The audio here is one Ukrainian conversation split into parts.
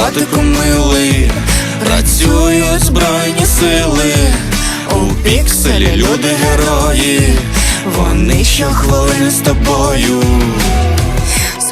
Батику милий, працюють збройні сили, у пікселі люди герої, вони що хвилини з тобою.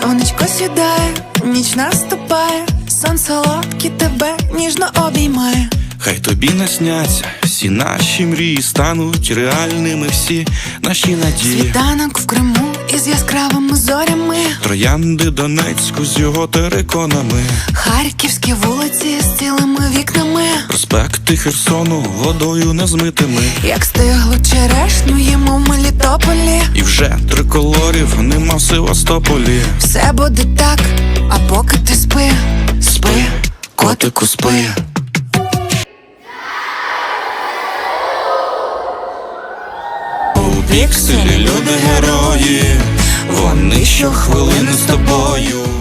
Сонечко сідає, ніч наступає, сонце лапки тебе ніжно обіймає. Хай тобі не сняться всі наші мрії стануть реальними, всі наші надії. Світанок в Криму із яскравими зорями, Троянди Донецьку з його териконами, харківські вулиці з цілими вікнами, проспекти Херсону водою незмитими. як стигло черешню їмо в Мелітополі. І вже триколорів нема в Севастополі. Все буде так, а поки ти спи, Спи, котику, спи. Пікселі люди герої, вони щохвилини з тобою.